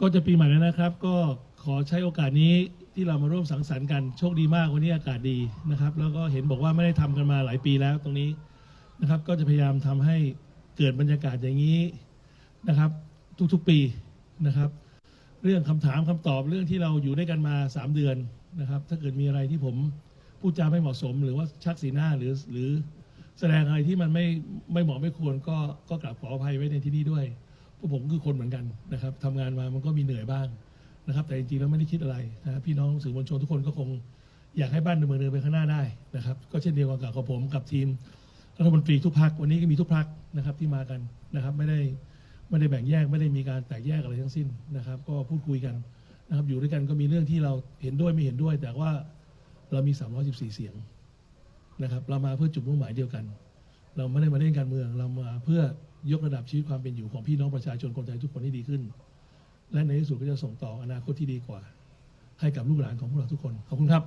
ก็จะปีใหม่แล้วนะครับ ก็ขอใช้โอกาสนี้ที่เรามาร่วมสังสรรค์กันโชคดีมากวันนี้อากาศดีนะครับ แล้วก็เห็นบอกว่าไม่ได้ทำกันมาหลายปีแล้วตรงนี้นะครับ ก็จะพยายามทำให้เกิดบรรยากาศอย่างนี้นะครับ ทุกๆปีนะครับ เรื่องคำถามคำตอบเรื่องที่เราอยู่ด้วยกันมา 3 เดือนนะครับ ถ้าเกิดมีอะไรที่ผมพูดจาไม่เหมาะสม หรือว่าชักสีหน้าหรือหรือแสดงอะไรที่มันไม่ไม่เหมาะไม่ควรก็ก็กราบขออภัยไว้ในที่นี้ด้วย พราะผมคือคนเหมือนกันนะครับทำงานมามันก็มีเหนื่อยบ้างนะครับ แต่จริงๆแล้วไม่ได้คิดอะไรนะรพี่น้องสื่อมวลชนทุกคนก็คงอยากให้บ้านเมืองเดินไปข้างหน้าได้นะครับ ก็เช่นเดียวกันกับผมกับทีมรัฐมนตรีทุกพักวันนี้ก็มีทุกพักนะครับที่มากันนะครับ ไม่ได้ไม่ได้แบ่งแยกไม่ได้มีการแตกแยกอะไรทั้งสิ้นนะครับ ก็พูดคุยกันนะครับ อยู่ด้วยกันก็มีเรื่องที่เราเห็นด้วยไม่เห็นด้วย แต่ว่าเรามี 314 เสียงนะครับ เรามาเพื่อจุดมุ่งหมายเดียวกัน เราไม่ได้มาเล่นการเมืองเรามาเพื่อ ยกระดับชีวิตความเป็นอยู่ของพี่น้องประชาชนคนไทยทุกคนให้ดีขึ้น และในที่สุดก็จะส่งต่ออนาคตที่ดีกว่า ให้กับลูกหลานของพวกเราทุกคน ขอบคุณครับ